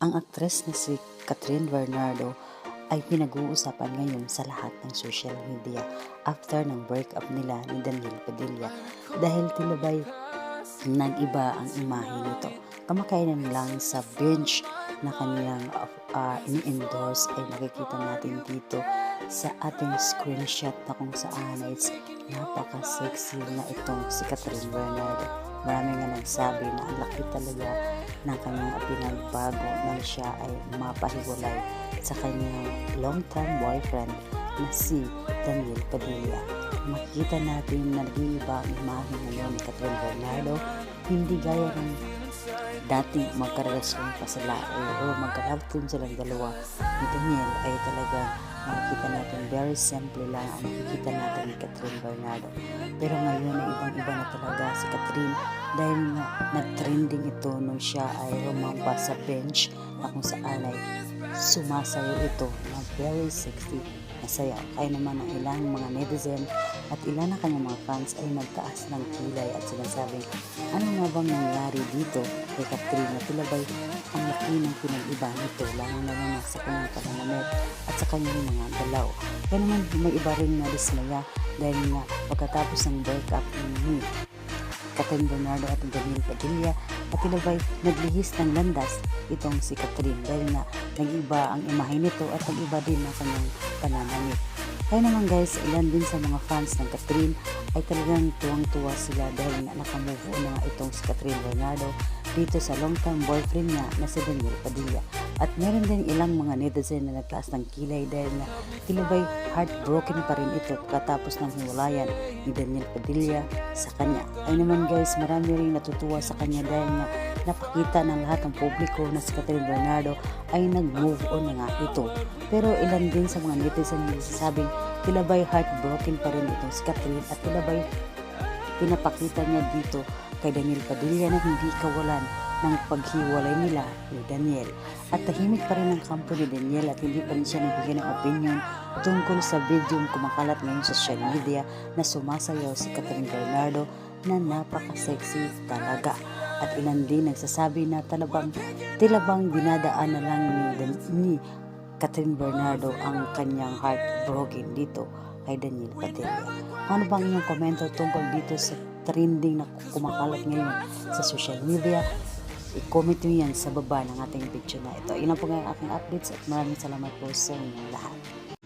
Ang aktres na si Catherine Bernardo ay pinag-uusapan ngayon sa lahat ng social media after ng breakup nila ni Daniel Padilla dahil tilabay nag-iba ang imahe nito. Kamakailan lang sa bench na kanyang uh, ini-endorse ay nakikita natin dito sa ating screenshot na kung saan is napaka-sexy na itong si Catherine Bernardo. Marami nga nagsabi na ang laki talaga ng kanyang pinagbago nang siya ay mapahiwalay sa kanyang long-term boyfriend na si Daniel Padilla. Makikita natin na nag-iiba ang imahe ngayon ni Catherine Bernardo, hindi gaya ng dati magkarelasyon pa sila o magka-love silang dalawa. Ni Daniel ay talagang makikita natin very simple lang ang makikita natin ni Catherine Bernardo. Pero ngayon ay ibang-iba na talaga si Catherine. Dahil nga nag-trending ito nung siya ay rumampa sa bench na kung saan ay sumasayo ito very sexy na sayaw. Kaya naman ang ilang mga netizen at ilan na kanyang mga fans ay nagtaas ng kilay at sinasabing ano nga bang nangyari dito kay Catherine na tilabay ang laki ng pinag-iba nito lalo na na sa kanyang pananamit at sa kanyang mga dalaw. Kaya naman may iba rin na dismaya dahil nga pagkatapos ng breakup ni Catherine Bernardo at Daniel Padilla at tilabay naglihis ng landas itong si Catherine dahil nga nag-iba ang imahe nito at nag-iba din ang kanyang pananamit. Kaya naman guys, ilan din sa mga fans ng Catherine ay talagang tuwang-tuwa sila dahil nga nakamove on na itong si Catherine Bernardo dito sa long-term boyfriend niya na si Daniel Padilla. At meron din ilang mga netizen na nagtaas ng kilay dahil na tilabay heartbroken pa rin ito pagkatapos ng hiwalayan ni Daniel Padilla sa kanya. Ay naman guys, marami rin natutuwa sa kanya dahil nga napakita ng lahat ng publiko na si Catherine Bernardo ay nag-move on na nga ito. Pero ilan din sa mga netizen na nagsasabing tilabay heartbroken pa rin ito si Catherine at tilabay pinapakita niya dito kay Daniel Padilla na hindi kawalan ng paghiwalay nila ni Daniel. At tahimik pa rin ang kampo ni Daniel at hindi pa rin siya nagbigay ng opinion tungkol sa video kumakalat ngayon sa social media na sumasayaw si Catherine Bernardo na napaka-sexy talaga. At ilan din nagsasabi na talabang tilabang dinadaan na lang ni, ni Catherine Bernardo ang kanyang heartbroken dito kay Daniel Padilla. Ano bang inyong komento tungkol dito sa trending na kumakalat ngayon sa social media? I-comment nyo yan sa baba ng ating video na ito. Ilan po nga ang aking updates at maraming salamat po sa inyong lahat.